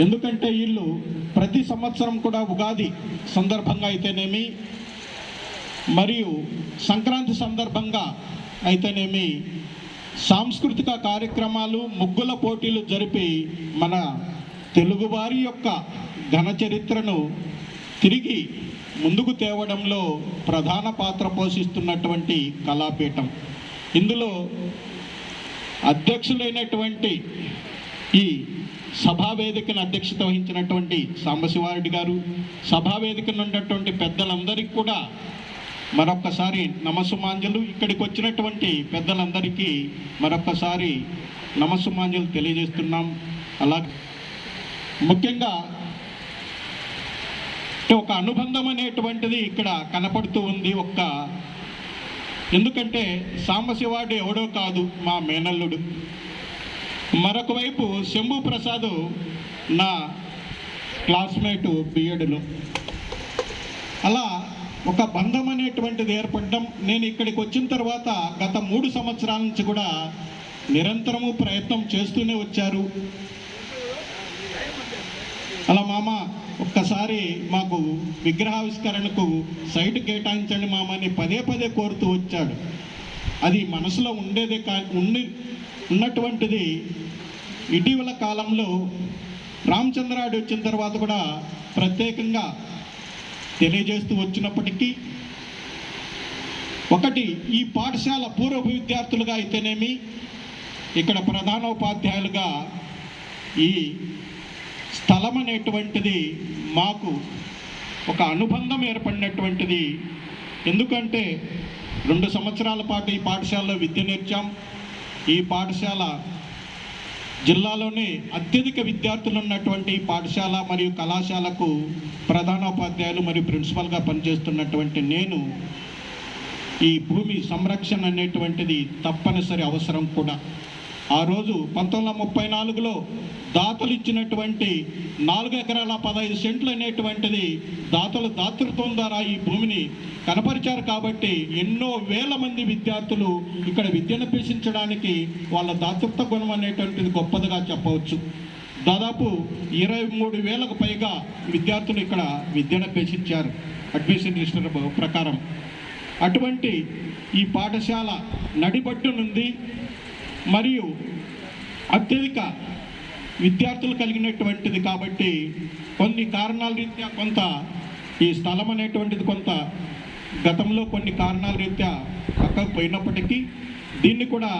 ఎందుకంటే వీళ్ళు ప్రతి సంవత్సరం కూడా ఉగాది సందర్భంగా అయితేనేమి మరియు సంక్రాంతి సందర్భంగా అయితేనేమి సాంస్కృతిక కార్యక్రమాలు ముగ్గుల పోటీలు జరిపి మన తెలుగువారి యొక్క ఘన చరిత్రను తిరిగి ముందుకు తేవడంలో ప్రధాన పాత్ర పోషిస్తున్నటువంటి కళాపీఠం. ఇందులో అధ్యక్షులైనటువంటి ఈ సభా వేదికను అధ్యక్షత వహించినటువంటి సాంబశివారెడ్డి గారు సభా వేదికను ఉన్నటువంటి పెద్దలందరికీ కూడా మరొక్కసారి నమస్సుమాంజలు. ఇక్కడికి వచ్చినటువంటి పెద్దలందరికీ మరొక్కసారి నమస్సుమాంజలు తెలియజేస్తున్నాం. అలా ముఖ్యంగా అంటే ఒక అనుబంధం అనేటువంటిది ఇక్కడ కనపడుతూ ఉంది ఒక్క. ఎందుకంటే సాంబశివాడు ఎవడో కాదు మా మేనల్లుడు. మరొక వైపు శంభు ప్రసాద్ నా క్లాస్మేటు బిఎడ్లో అలా ఒక బంధం అనేటువంటిది ఏర్పడడం నేను ఇక్కడికి వచ్చిన తర్వాత గత మూడు సంవత్సరాల నుంచి కూడా నిరంతరము ప్రయత్నం చేస్తూనే వచ్చారు. అలా మామ ఒక్కసారి మాకు విగ్రహావిష్కరణకు సైట్ కేటాయించండి మామ అని పదే పదే కోరుతూ వచ్చాడు. అది మనసులో ఉండేదే కా ఉండి ఉన్నటువంటిది ఇటీవల కాలంలో రామచంద్రాడు వచ్చిన తర్వాత కూడా ప్రత్యేకంగా తెలియజేస్తూ వచ్చినప్పటికీ ఒకటి ఈ పాఠశాల పూర్వ విద్యార్థులుగా అయితేనేమి ఇక్కడ ప్రధానోపాధ్యాయులుగా ఈ స్థలం అనేటువంటిది మాకు ఒక అనుబంధం ఏర్పడినటువంటిది. ఎందుకంటే రెండు సంవత్సరాల పాటు ఈ పాఠశాలలో విద్య నేర్చాం. ఈ పాఠశాల జిల్లాలోనే అత్యధిక విద్యార్థులు ఉన్నటువంటి పాఠశాల మరియు కళాశాలకు ప్రధానోపాధ్యాయులు మరియు ప్రిన్సిపల్గా పనిచేస్తున్నటువంటి నేను ఈ భూమి సంరక్షణ అనేటువంటిది తప్పనిసరి అవసరం కూడా. ఆ రోజు పంతొమ్మిది వందల ముప్పై నాలుగులో దాతలు ఇచ్చినటువంటి నాలుగు ఎకరాల పదహైదు సెంట్లు అనేటువంటిది దాతలు దాతృత్వం ద్వారా ఈ భూమిని కనపరిచారు కాబట్టి ఎన్నో వేల మంది విద్యార్థులు ఇక్కడ విద్యను అభ్యసించడానికి వాళ్ళ దాతృత్వ గుణం అనేటువంటిది గొప్పదిగా చెప్పవచ్చు. దాదాపు ఇరవై మూడు వేలకు పైగా విద్యార్థులు ఇక్కడ విద్యను అభ్యసించారు. అడ్మిషన్ రిజిస్టర్ ప్రకారం. అటువంటి ఈ పాఠశాల నడిబట్టు నుండి మరియు అత్యధిక విద్యార్థులు కలిగినటువంటిది కాబట్టి కొన్ని కారణాల రీత్యా కొంత ఈ స్థలం అనేటువంటిది కొంత గతంలో కొన్ని కారణాల రీత్యా పక్కకు పోయినప్పటికీ దీన్ని కూడా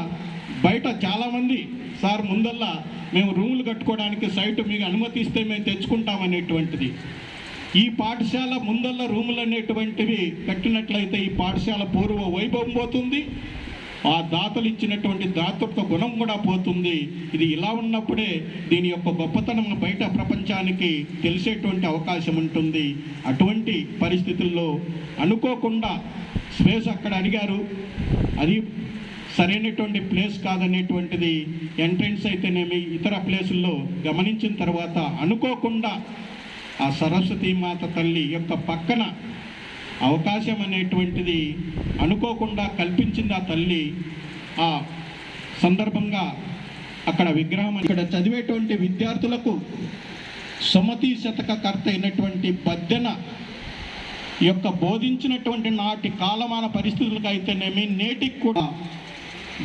బయట చాలామంది సార్ ముందల్లా మేము రూములు కట్టుకోవడానికి సైట్ మీకు అనుమతిస్తే మేము తెచ్చుకుంటామనేటువంటిది. ఈ పాఠశాల ముందల్ల రూములు అనేటువంటివి కట్టినట్లయితే ఈ పాఠశాల పూర్వ వైభవం పోతుంది ఆ దాతలు ఇచ్చినటువంటి దాతృత్వ గుణం కూడా పోతుంది. ఇది ఇలా ఉన్నప్పుడే దీని యొక్క గొప్పతనం బయట ప్రపంచానికి తెలిసేటువంటి అవకాశం ఉంటుంది. అటువంటి పరిస్థితుల్లో అనుకోకుండా స్పేస్ అక్కడ అడిగారు. అది సరైనటువంటి ప్లేస్ కాదనేటువంటిది ఎంట్రన్స్ అయితేనేమి ఇతర ప్లేసుల్లో గమనించిన తర్వాత అనుకోకుండా ఆ సరస్వతి మాత తల్లి యొక్క పక్కన అవకాశం అనేటువంటిది అనుకోకుండా కల్పించింది ఆ తల్లి ఆ సందర్భంగా అక్కడ విగ్రహం ఇక్కడ చదివేటువంటి విద్యార్థులకు సుమతి శతక కర్త అయినటువంటి బద్దెన యొక్క బోధించినటువంటి నాటి కాలమాన పరిస్థితులకు అయితేనేమి నేటికి కూడా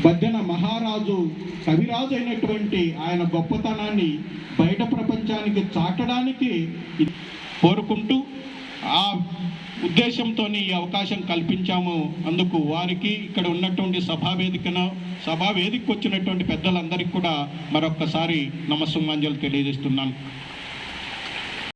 బద్దెన మహారాజు కవిరాజు అయినటువంటి ఆయన గొప్పతనాన్ని బయట ప్రపంచానికి చాటడానికి కోరుకుంటూ ఆ ఉద్దేశంతో ఈ అవకాశం కల్పించాము. అందుకు వారికి ఇక్కడ ఉన్నటువంటి సభా వేదికను సభా వచ్చినటువంటి పెద్దలందరికీ కూడా మరొక్కసారి నమస్సుమాంజలు తెలియజేస్తున్నాను.